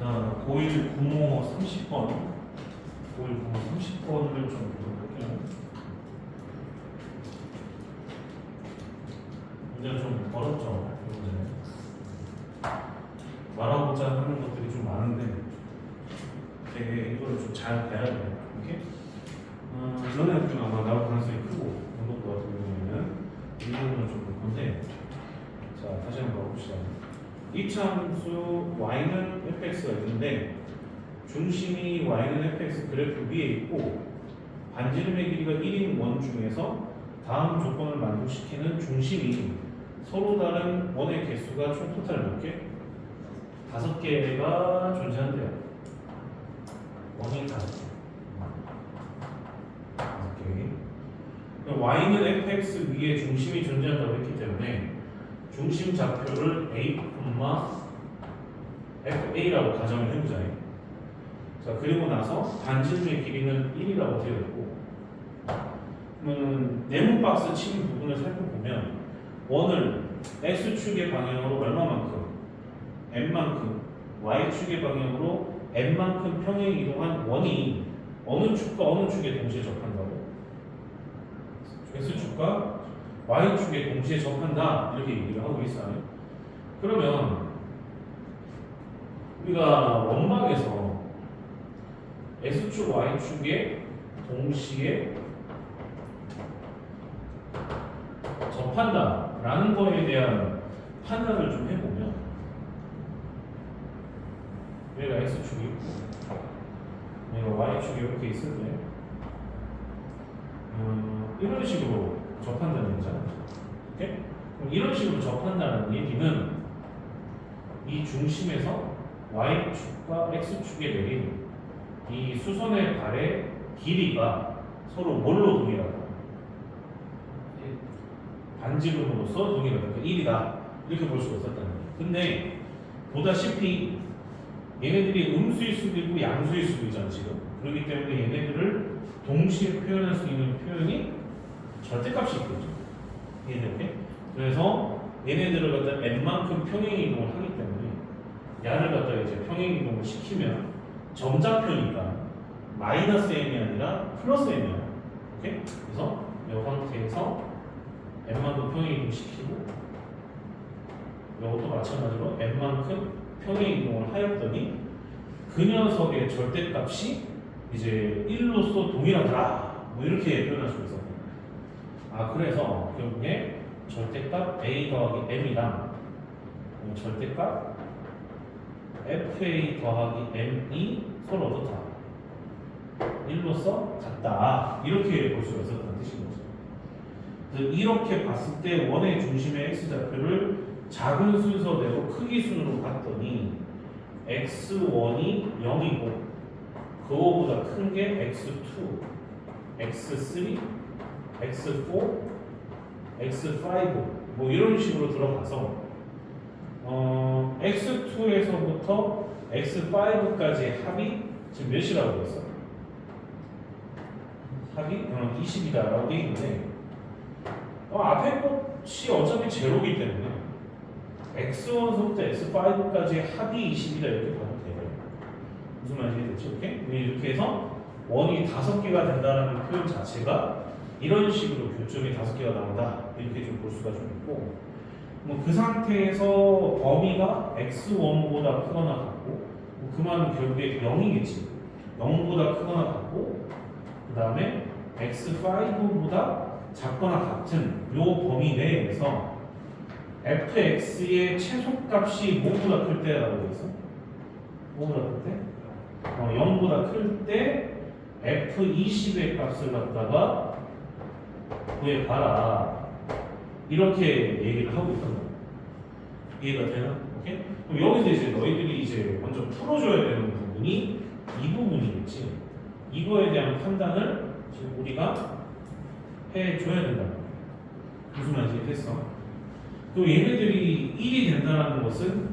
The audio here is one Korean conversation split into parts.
자, 고1 구모 30번. 고1 구모 30번을 좀 볼게요. 문제가 좀 어렵죠, 이 문제는. 말하고자 하는 것들이 좀 많은데, 되게 이거를 좀잘 배워야 돼요. 이렇게. 어, 너네 학교는 아마 나올 가능성이 크고, 이것도 같은 경우에는 이 부분을 좀볼 건데, 자, 다시 한번 가봅시다. 이차함수 y는 fx가 있는데 중심이 y는 fx 그래프 위에 있고 반지름의 길이가 1인 원 중에서 다음 조건을 만족시키는 중심이 서로 다른 원의 개수가 총 토탈 몇 개? 다섯 개가 존재한대요. 원이 다섯 개. 다섯 개. y는 fx 위에 중심이 존재한다고 했기 때문에 중심 좌표를 a, fa라고 가정을 해보자요. 자 그리고 나서 반지름의 길이는 1이라고 되어 있고 그러면 네모 박스 친 부분을 살펴보면 원을 x축의 방향으로 얼마만큼 n만큼 y축의 방향으로 n만큼 평행 이동한 원이 어느 축과 어느 축에 동시에 접한다고? x축과 y축에 동시에 접한다 이렇게 얘기를 하고 있어요. 그러면 우리가 원방에서 x축 y축에 동시에 접한다 라는 거에 대한 판단을 좀 해보면 얘가 x축이 있고 얘가 y축이 이렇게 있을 때 음, 이런 식으로 접한다는 얘기잖아요. 오케이? 그럼 이런 식으로 접한다는 얘기는 이 중심에서 y축과 x축에 내린 이 수선의 발의 길이가 서로 뭘로 동일하다? 반지름으로서 동일하다. 그러니까 1이다. 이렇게 볼 수가 있었다는 거예요. 근데 보다시피 얘네들이 음수일 수도 있고 양수일 수도 있잖아 지금. 그렇기 때문에 얘네들을 동시에 표현할 수 있는 표현이 절대값이 있겠죠. 얘네들. 그래서 얘네들을 갖다 n만큼 평행 이동을 하기 때문에 야를 갖다 이제 평행 이동을 시키면 점좌표니까 마이너스 n이 아니라 플러스 n이에요. 오케이? 그래서 이 상태에서 n만큼 평행 이동 시키고 이것도 마찬가지로 n만큼 평행 이동을 하였더니 그 녀석의 절대값이 이제 1로서 동일하다. 뭐 이렇게 표현할 수 있어요. 아 그래서 결국에 절대값 a 더하기 m이랑 절대값 fa 더하기 m이 서로 어떻다? 1로서 같다. 이렇게 볼 수가 있었다는 뜻인 거죠. 그래서 이렇게 봤을 때 원의 중심의 x좌표를 작은 순서대로 크기 순으로 봤더니 x1이 0이고 그거보다 큰 게 x2, x3, x4, x5 뭐 이런 식으로 들어가서 어, x2에서부터 x5까지 합이 지금 몇이라고 했어? 합이 어, 20이다 라고 돼 있는데 어, 앞에 것이 어차피 제로기 때문에 x1부터 x5까지 합이 20이다 이렇게 봐도 돼요. 무슨 말인지 됐죠? 이렇게? 이렇게 해서 원이 다섯 개가 된다는 표현 자체가 이런 식으로 교점이 다섯 개가 나온다 이렇게 좀 볼 수가 좀 있고 뭐 그 상태에서 범위가 x1보다 크거나 같고 뭐그 말은 결국에 0이겠지 0보다 크거나 같고 그 다음에 x5보다 작거나 같은 요 범위 내에서 fx의 최소값이 뭐보다 클 때라고 돼 있어? 뭐보다 클 때? 어, 0보다 클 때 f20의 값을 갖다가 구해봐라 이렇게 얘기를 하고 있던 거야 이해가 되나? 오케이? 그럼 여기서 이제 너희들이 이제 먼저 풀어줘야 되는 부분이 이 부분이겠지 이거에 대한 판단을 지금 우리가 해줘야 된다 무슨 말인지 됐어? 또 얘네들이 1이 된다는 것은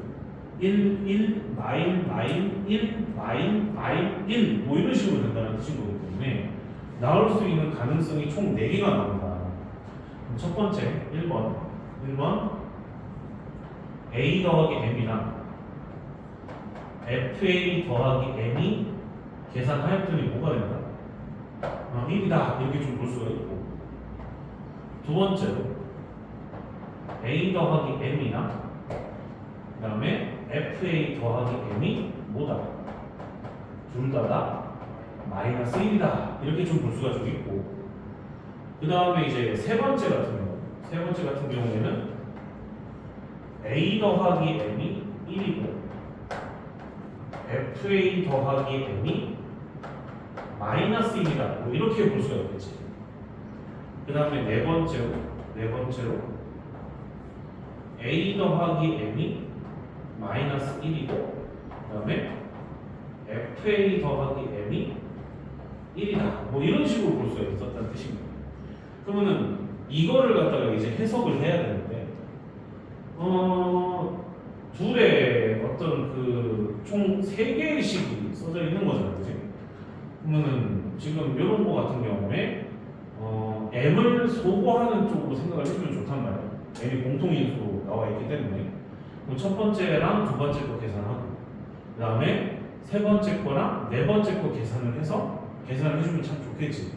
1, 1, 마일, 마일, 1, 마일, 마일, 1, 뭐 이런 식으로 된다는 뜻인 거기 때문에 나올 수 있는 가능성이 총 4개가 나온다. 그럼 첫 번째, 1번. 1번, A 더하기 M이랑 FA 더하기 M이 계산하였더니 뭐가 된다? 어, 1이다 이렇게 좀 볼 수가 있고 두 번째로 A 더하기 M이나 그 다음에 FA 더하기 M이 뭐다? 둘 다다 마이너스 1이다. 이렇게 좀 볼 수가 좀 있고. 그 다음에 이제 세 번째 같은 경우. 세 번째 같은 경우에는 A 더하기 M이 1이고 FA 더하기 M이 마이너스 1이다. 뭐 이렇게 볼 수가 있겠지. 그 다음에 네 번째로 네 번째로 A 더하기 M이 마이너스 1이고 그 다음에 FA 더하기 M이 1이다 뭐 이런 식으로 볼 수가 있었다는 뜻입니다 그러면은 이거를 갖다가 이제 해석을 해야 되는데 어 둘의 어떤 그 총 세 개의 식이 써져 있는 거잖아요, 그지? 그러면은 지금 이런 거 같은 경우에 어 m을 소거하는 쪽으로 생각을 해주면 좋단 말이에요. m이 공통인수로 나와 있기 때문에 그럼 첫 번째랑 두 번째 거 계산하고 그 다음에 세 번째 거랑 네 번째 거 계산을 해서 계산을 해주면 참 좋겠지.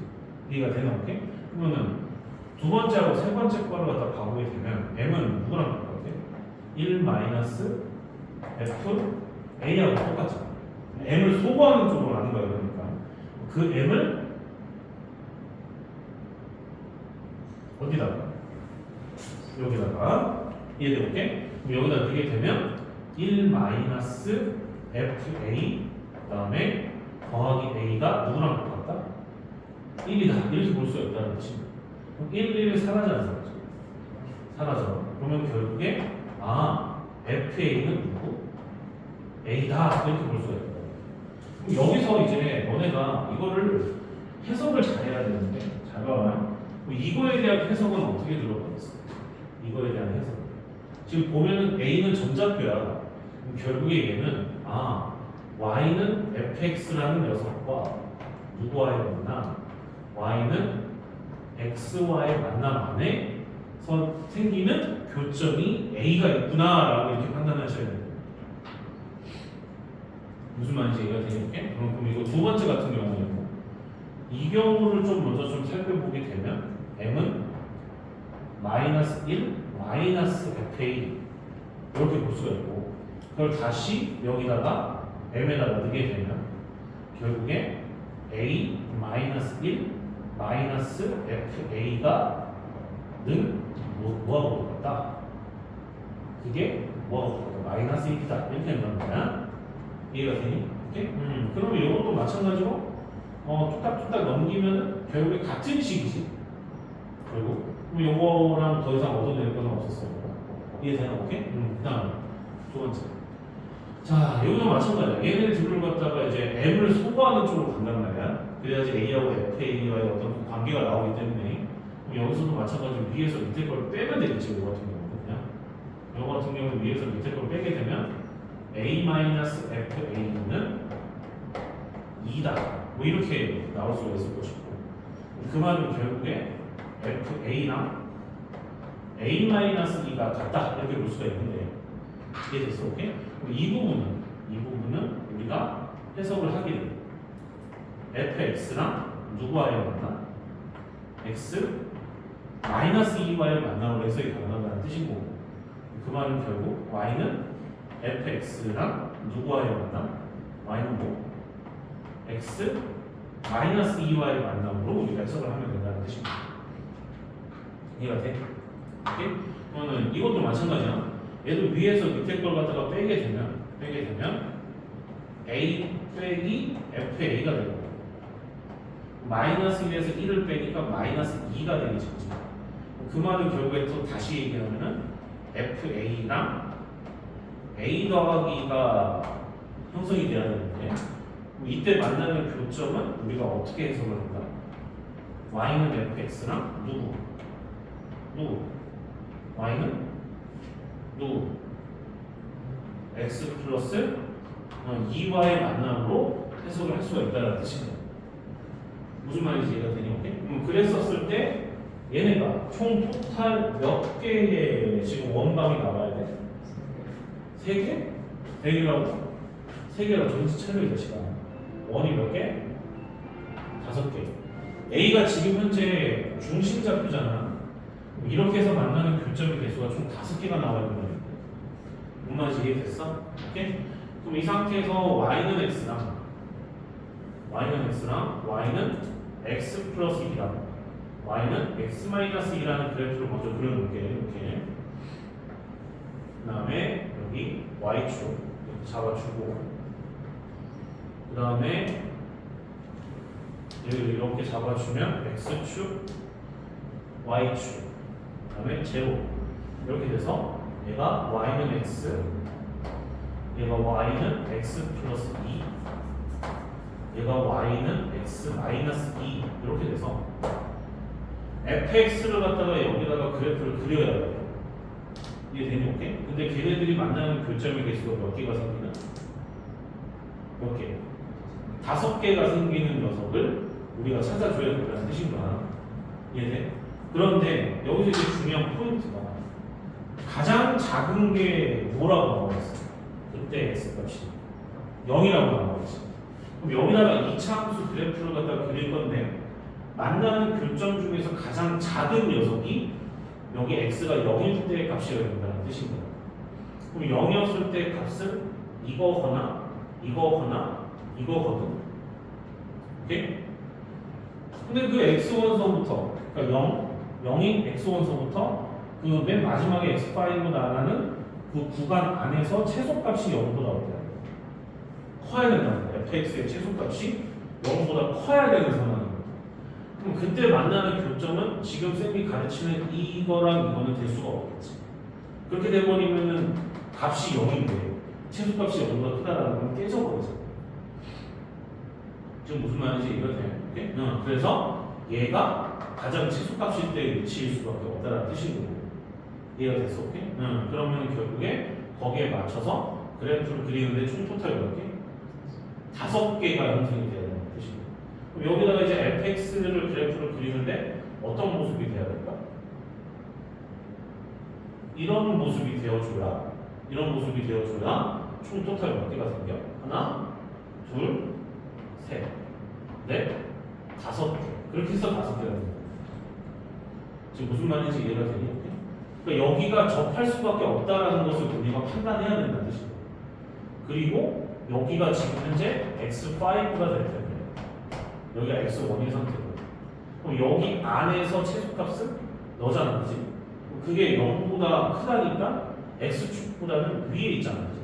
이해가 되나 오케이? 그러면은 두 번째하고 세 번째 거를 갖다 가보게 되면 m은 누구랑 똑같아? 1 마이너스 f a하고 똑같잖아. m을 소거하는 쪽으로 가는 거야 그러니까 그 m을 어디다가 여기다가 이해되게 그럼 여기다 넣게 되면 1 마이너스 fa 그 다음에 더하기 a가 누구랑 똑같다? 1이다 이렇게 볼 수가 있다는 뜻입니다. 그럼 1, 1이 사라져 안 사라져? 사라져. 그러면 결국에 아 FA는 누구? A다 이렇게 볼 수가 있다. 그럼 여기서 이제 너네가 이거를 해석을 잘해야 되는데 잘 봐봐요. 이거에 대한 해석은 어떻게 들어가 있어? 이거에 대한 해석. 지금 보면은 A는 전자표야. 결국에 얘는 아 Y는 fx라는 녀석과 누구와의 만남? Y는 x와의 만남 안에 서 생기는 교점이 A가 있구나라고 이렇게 판단하셔야 돼요. 무슨 말인지 이해가 되겠게? 그럼, 그럼 이거 두 번째 같은 경우에는 이 경우를 좀 먼저 좀 살펴보게 되면 m은 마이너스 1 마이너스 fa 이렇게 볼 수가 있고 그걸 다시 여기다가 m에다가 넣게 되면 결국에 a 마이너스 1 마이너스 fa가 는 뭐, 뭐하고 똑같다? 그게 뭐하고 똑같다? 마이너스 1이다 이렇게 넣는 거야 이해가 되니? 오케이? 음, 그러면 이것도 마찬가지로 어, 뚝딱뚝딱 넘기면 결국에 같은 식이지 결국 그럼 요거랑 더 이상 얻어낼 건 없었어요 이해되나? 오케이? 음, 그 다음 두 번째 자, 여기도 마찬가지야. 얘네 둘을 갖다가 이제 M을 소거하는 쪽으로 간단 말이야. 그래야지 A하고 FA와의 어떤 그 관계가 나오기 때문에 그럼 여기서도 마찬가지로 위에서 밑에 걸 빼면 되겠지, 이거 같은 경우는 그냥. 이거 같은 경우는 위에서 밑에 걸 빼게 되면 A-FA는 2다. 뭐 이렇게 나올 수가 있을 것이고 그 말은 결국에 FA랑 A-2가 같다 이렇게 볼 수가 있는데 이해됐어? 오케이? 이 부분은 이 부분은 우리가 해석을 하게 돼. fx랑 누구와의 만남? x 마이너스 2와의 만남으로 해석이 가능하다는 뜻인 거고 그 말은 결국 y는 fx랑 누구와의 만남? y는 뭐? x 마이너스 2와의 만남으로 우리가 해석을 하면 된다는 뜻입니다. 이해가 돼? 오케이? 그러면 이것도 마찬가지야. 얘도 위에서 밑에 걸 갖다가 빼게 되면 빼게 되면 a 빼기 fa가 되고 마이너스 1에서 1을 빼니까 마이너스 2가 되겠지 그치? 그 말은 결국에 또 다시 얘기하면은 fa랑 a 더하기가 형성이 돼야 되는데 이때 만나는 교점은 우리가 어떻게 해석을 한다? y는 fx랑 누구? 누구? y는 또 x 플러스 어, 2와의 만남으로 해석을 할 수가 있다는 뜻입니다. 무슨 말인지 이해가 되니? 음, 그랬었을 때 얘네가 총 토탈 몇 개의 지금 원방이 나와야 돼? 세 개? 네 세 개라고? 세 개가 전체 체로이 자식아. 원이 몇 개? 다섯 개. A가 지금 현재 중심 좌표잖아. 이렇게 해서 만나는 교점의 개수가 총 다섯 개가 나와야 돼. 5만씩 이해됐어? 오케이? 그럼 이 상태에서 y는 x랑 y는 x랑 y는 x 플러스 2랑 y는 x 마이너스 2라는 그래프를 먼저 그려놓을게 이렇게 그 다음에 여기 y축 이렇게 잡아주고 그 다음에 여기 이렇게 잡아주면 x축 y축 그 다음에 제로 이렇게 돼서 얘가 y는 x 얘가 y는 x 플러스 2 얘가 y는 x 마이너스 2 이렇게 돼서 fx를 갖다가 여기다가 그래프를 그려야 돼요 이해되니 오케이? 근데 걔네들이 만나는 교점의 개수가 몇 개가 생기나? 몇 개? 다섯 개가 생기는 녀석을 우리가 찾아줘야 된다는 뜻인 거야 이해돼? 그런데 여기서 이제 중요한 포인트가 가장 작은 게 뭐라고 나와 있어? 그때 x 값이 0이라고 나와 있어. 그럼 여기다가 이차 함수 그래프를 갖다가 그릴 건데 만나는 교점 중에서 가장 작은 녀석이 여기 x가 0일 때의 값이어야 된다는 거야. 그럼 0이었을 때 값은 이거거나 이거거나 이거거든. 오케이? 근데 그 x 원서부터 그러니까 0, 0인 x 원서부터 그 맨 마지막에 x5 나가는 그 구간 안에서 최소값이 0보다 어때요? 커야 된다는 거예요. fx의 최소값이 0보다 커야 되는 상황이에요. 그럼 그때 만나는 교점은 지금 쌤이 가르치는 이거랑 이거는 될 수가 없겠지. 그렇게 돼버리면은 값이 0인데 최소값이 0보다 크다라는 건 깨져버리죠. 지금 무슨 말인지 이해가 돼요? 그래서 얘가 가장 최소값일 때 위치일 수밖에 없다는 뜻인 거고. 이해가 됐어? 오케이? 응. 그러면 결국에 거기에 맞춰서 그래프를 그리는데 총 토탈 몇 개? 다섯 개가 형성이 돼야 되는 뜻입니다. 그럼 여기다가 이제 fx를 그래프를 그리는데 어떤 모습이 돼야 될까? 이런 모습이 되어줘야 이런 모습이 되어줘야 총 토탈 몇 개가 생겨? 하나, 둘, 셋, 넷, 다섯 개. 그렇게 해서 다섯 개가 됩니다. 지금 무슨 말인지 이해가 되니? 그러니까 여기가 접할 수밖에 없다라는 것을 우리가 판단해야 된다는 뜻이에요. 그리고 여기가 지금 현재 x5가 될 텐데 여기가 x1인 상태고 그럼 여기 안에서 최소값은 너잖아 그지? 그게 0보다 크다니까 x축보다는 위에 있잖아 그지?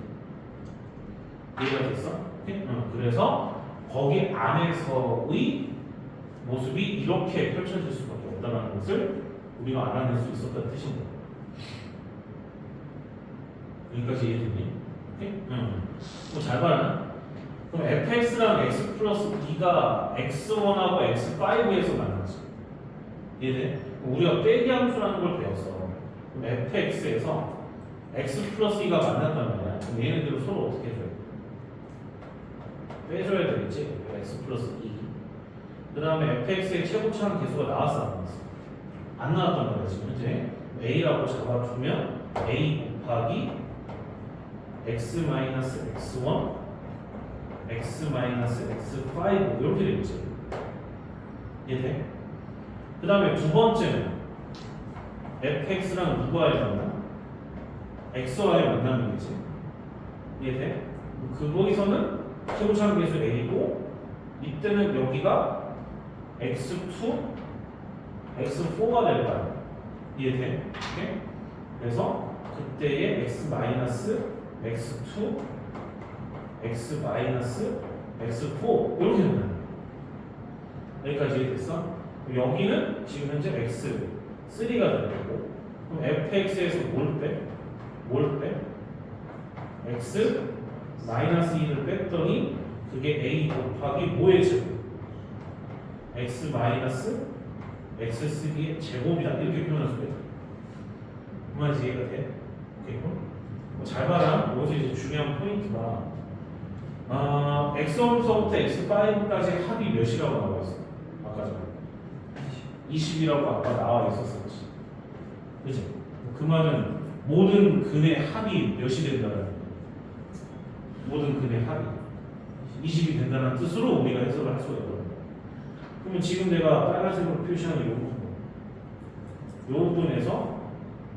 이해가 됐어? 응. 그래서 거기 안에서의 모습이 이렇게 펼쳐질 수밖에 없다는 것을 우리가 알아낼 수 있었다는 거야. 여기까지 이해됐니? 오케이? 응. 뭐잘 봐라. 그럼 fx랑 x 플러스 b가 x1하고 x5에서 만나지. 이해돼? 우리가 빼기 함수라는 걸 배웠어. 그럼 fx에서 x 플러스 2가 만났단 말이야. 그럼 얘네들을 서로 어떻게 해줘야 돼? 빼줘야 되겠지? x 플러스 2. 그 다음에 fx의 최고차항 개수가 나왔어, 안 나왔어? 안 나왔단 말이야, 지금 현재. a라고 잡아주면 a 곱하기 x 마이너스 x1, x 마이너스 x5 이렇게 되겠지. 이해돼? 그 다음에 두 번째는 fx랑 누구와의 만남? x와의 만남이겠지. 이해돼? 그 거기서는 최고차항 계수 a고 이때는 여기가 x2, x4가 될 거야. 이해돼? 오케이? 그래서 그때의 x 마이너스 x2, x 마이너스 x4 이렇게 된다. 여기까지 이해됐어? 여기는 지금 현재 x3가 되는 거고 그럼 fx에서 뭘 빼? 뭘 빼? x 마이너스 2를 뺐더니 그게 a 곱하기 뭐의 제곱? x 마이너스 x3의 제곱이다 이렇게 표현할 수가 있다. 그 말이 이해가 돼? 오케이 뭐 잘 봐라. 여기서 이제 중요한 포인트가 아, x1부터 x5까지 합이 몇이라고 나와 있어? 아까 전에 20이라고 아까 나와 있었었지. 그지? 그 말은 모든 근의 합이 몇이 된다는. 모든 근의 합이 20이 된다는 뜻으로 우리가 해석을 할 수가 있거든요. 그러면 지금 내가 빨간색으로 표시한 이 부분, 이 부분에서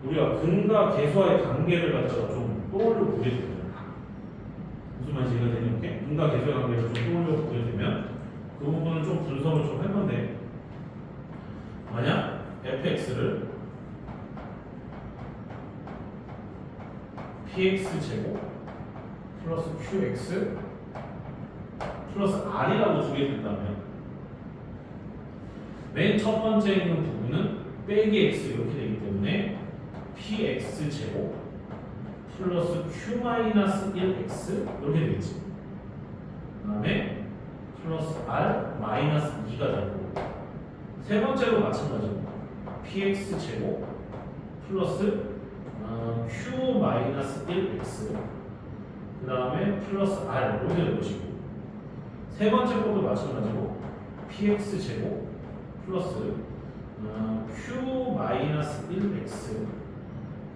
우리가 근과 계수와의 관계를 갖다가 좀 떠올려 보게 되면 무슨 말인지 이해가 되니? 오케이? 근과 계수의 관계를 좀 떠올려 보게 되면 그 부분을 좀 분석을 좀 할 건데 만약 fx를 px 제곱 플러스 qx 플러스 r이라고 두게 된다면 맨 첫 번째 있는 부분은 빼기 x 이렇게 되기 때문에 px 제곱 플러스 q 마이너스 1x 이렇게 되겠지. 그다음에 플러스 r 마이너스 2가 되고 세 번째로 마찬가지로 px 제곱 플러스 어, q 마이너스 1x 그 다음에 플러스 r 이렇게 될 것이고 세 번째 것도 마찬가지로 px 제곱 플러스 어, q 마이너스 1x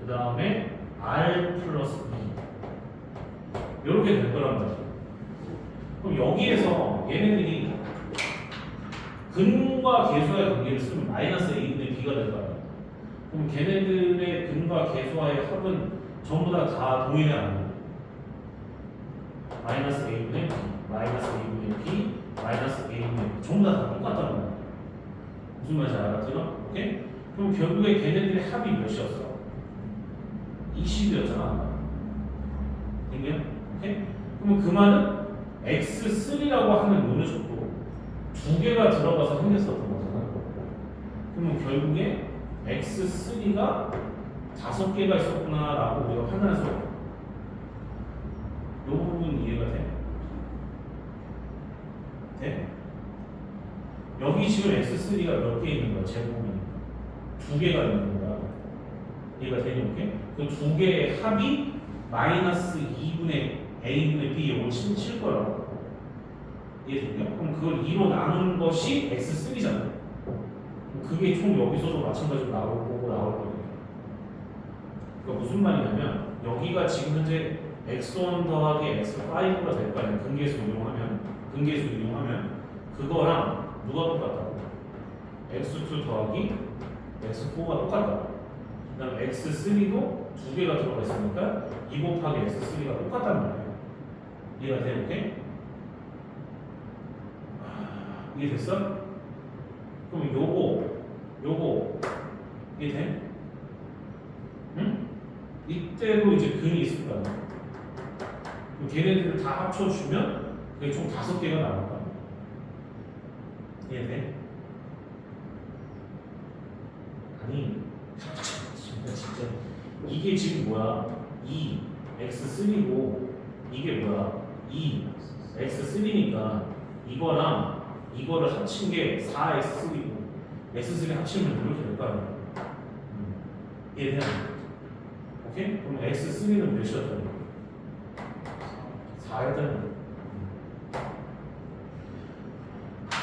그 다음에 r 플러스 2 이렇게 될 거란 말이에요. 그럼 여기에서 얘네들이 근과 계수와의 관계를 쓰면 마이너스 a분의 b가 될 거야. 그럼 걔네들의 근과 계수와의 합은 전부 다 다 동일해 안 돼? 마이너스 a분의 b, 마이너스 a분의 b, 마이너스 a분의 b 전부 다, 다 똑같단 말이야. 무슨 말인지 알았죠? 오케이? 그럼 결국에 걔네들의 합이 몇이었어? 20이었잖아. 됐냐? 오케이? 그럼 그 말은 x3라고 하는 요녀속도 두 개가 들어가서 생겼었던 거잖아. 그러면 결국에 x3가 다섯 개가 있었구나라고 우리가 판단할 수가 있어. 이 부분 이해가 돼? 돼? 여기 지금 x3가 몇 개 있는 거야? 제곱이니까 두 개가 있는 거야. 이해가 되니 오케이? 그 두 개의 합이 마이너스 2분의 a분의 b 이걸 칠, 칠 거라고. 이해되냐? 그럼 그걸 2로 나눈 것이 x3잖아요. 그게 총 여기서도 마찬가지로 나올 거고 나올 거예요. 그러니까 무슨 말이냐면 여기가 지금 현재 x1 더하기 x5가 될 거 아니야. 근계수 이용하면 근계수 이용하면 그거랑 누가 똑같다고? x2 더하기 x4가 똑같다. 그다음 x3도 두 개가 들어가 있으니까 2 곱하기 x3가 똑같단 말이에요. 이해가 돼? 오케이? 아, 이해됐어? 그럼 요거, 요거 이해돼? 응? 이때로 이제 근이 있을 거야. 그럼 걔네들을 다 합쳐주면 그게 총 다섯 개가 나올 거야. 이해돼? 아니, 진짜 이게 지금 뭐야? 2 x3고 이게 뭐야? 2 x3니까 이거랑 이거를 합친 게 4x3고 x3 합치면 이렇게 될 거 아니야? 음. 이해되나? 오케이? 그럼 x3는 몇이었다니? 4였다니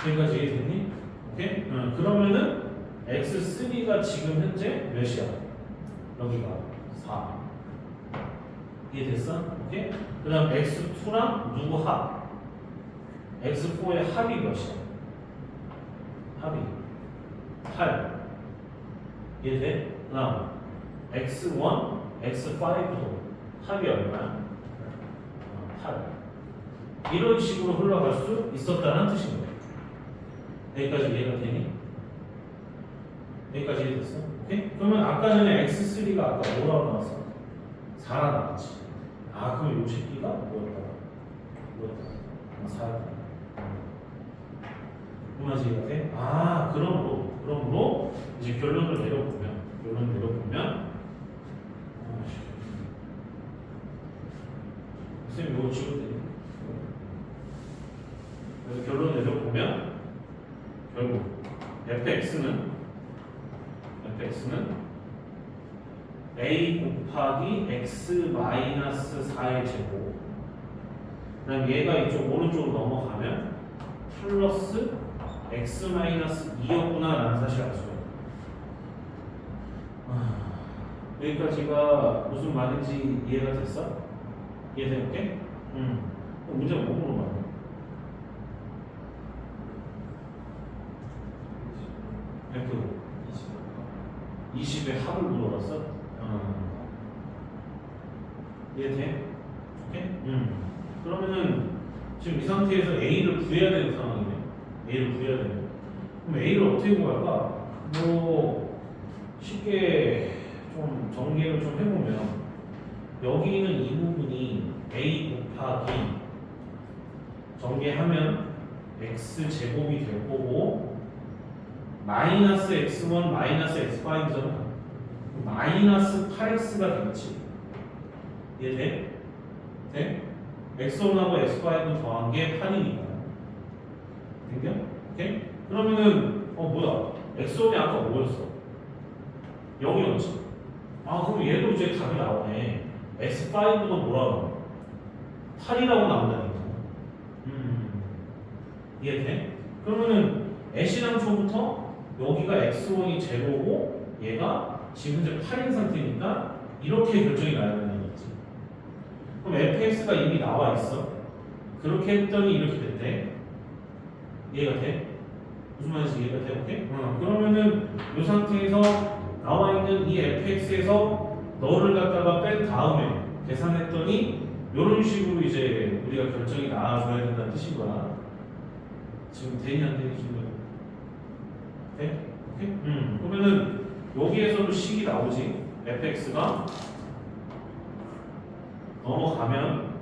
여기까지 이해됐니? 오케이? 어, 그러면은 x3가 지금 현재 몇이야? 여기가 4 이해됐어? 오케이? 그 다음 x2랑 누구 합? x4의 합이 몇이야? 합이 8 이해돼? 그 다음 x1, x5도 합이 얼마야? 어, 8 이런 식으로 흘러갈 수 있었다는 뜻인 거야 여기까지 이해가 되니? 여기까지 이해됐어? 오케이? 그러면 아까 전에 x3가 아까 뭐라고 나왔어? 4라 나왔지 아 그럼 요 새끼가 뭐였다? 뭐였다? 아, 4였다 그 말이 이해가 돼? 아 그러므로 그러므로 이제 결론을 내려보면 결론을 내려보면 선생님 이거 지워도 돼 그래서 결론을 내려보면 결국 fx는 fx는 a 곱하기 x 마이너스 4의 제곱 그다음 얘가 이쪽 오른쪽으로 넘어가면 플러스 x 마이너스 2였구나 라는 사실을 알 수가 있어요 아, 여기까지가 무슨 말인지 이해가 됐어? 이해되게? 음. 그럼 문제가 뭐 물어봐요? F 20의 합을 물어봤어? 어. 이해 돼? 오케이? 음. 그러면은 지금 이 상태에서 A를 구해야 되는 상황이네. A를 구해야 되는. 그럼 A를 어떻게 구할까? 뭐 쉽게 좀 정리를 좀 해보면 여기 있는 이 부분이 A 곱하기 전개하면 x 제곱이 될 거고 마이너스 x1 마이너스 x5잖아 마이너스 8x가 되겠지 이해돼? 돼? x1하고 x5는 더한 게 8이니까 됐냐? 오케이? 그러면은 어 뭐야 x1이 아까 뭐였어? 0이었지 아 그럼 얘도 이제 답이 나오네 x5도 뭐라고 8이라고 나온다는 거죠 음 이해돼? 그러면은 애시당초부터 여기가 x1이 제로고 얘가 지금 현재 8인 상태니까 이렇게 결정이 나야 된다는 거지 그럼 fx가 이미 나와 있어 그렇게 했더니 이렇게 됐대 이해가 돼? 무슨 말인지 이해가 돼? 오케이? 어, 그러면은 이 상태에서 나와 있는 이 fx에서 너를 갖다가 뺀 다음에 계산했더니 이런 식으로 이제 우리가 결정이 나와줘야 된다는 뜻인 거야. 지금 되니 안 되니 지금 돼? 오케이? 음. 그러면은 여기에서도 식이 나오지. fx가 넘어가면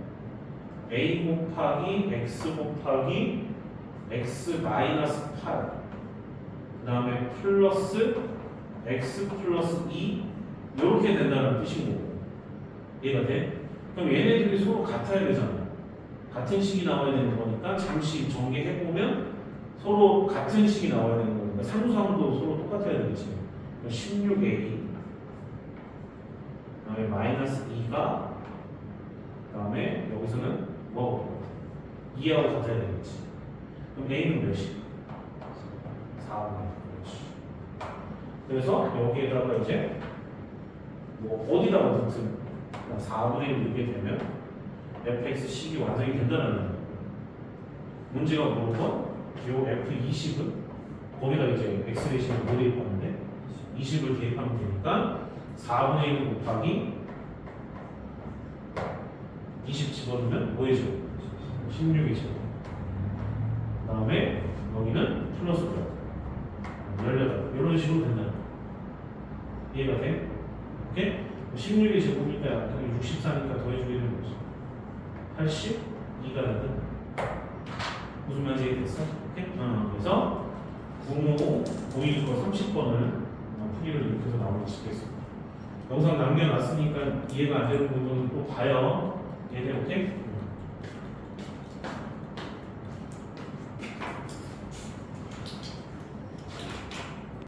a 곱하기 x 곱하기 x 마이너스 8 그 다음에 플러스 x 플러스 2 이렇게 된다는 뜻인 거고 이해가 돼? 그럼 얘네들이 서로 같아야 되잖아 같은 식이 나와야 되는 거니까 잠시 전개해보면 서로 같은 식이 나와야 되는 거 니까 상수함도 서로 똑같아야 되겠지. 16a 그다음에 마이너스 2가 그다음에 여기서는 뭐? 2하고 같아야 되겠지. 그럼 a는 몇이? 4분의 그렇지. 그래서 여기에다가 이제 뭐 어디다가 넣든 4분의 1 넣게 되면 fx 식이 완성이 된다는 거예요. 문제가 뭐건 요 f20은 거기다 이제 대신에 뭐 대입하는데 20을 대입하면 되니까 4분의 1 곱하기 20 집어넣으면 뭐해져? 16이 죠 그 다음에 여기는 플러스 몇? 18 이런 식으로 된다 이해가 돼? 오케이? 16의 제곱이니까 여기 64니까 더해주게 되는 거지 82가 되든 무슨 말인지 이해됐어? 오케이? 어, 그래서 부모 보이는 거 30번을 풀이를 이렇게 해서 나오고 싶겠습니다 영상 남겨놨으니까 이해가 안 되는 부분은 또 봐요 이해돼? 오케이?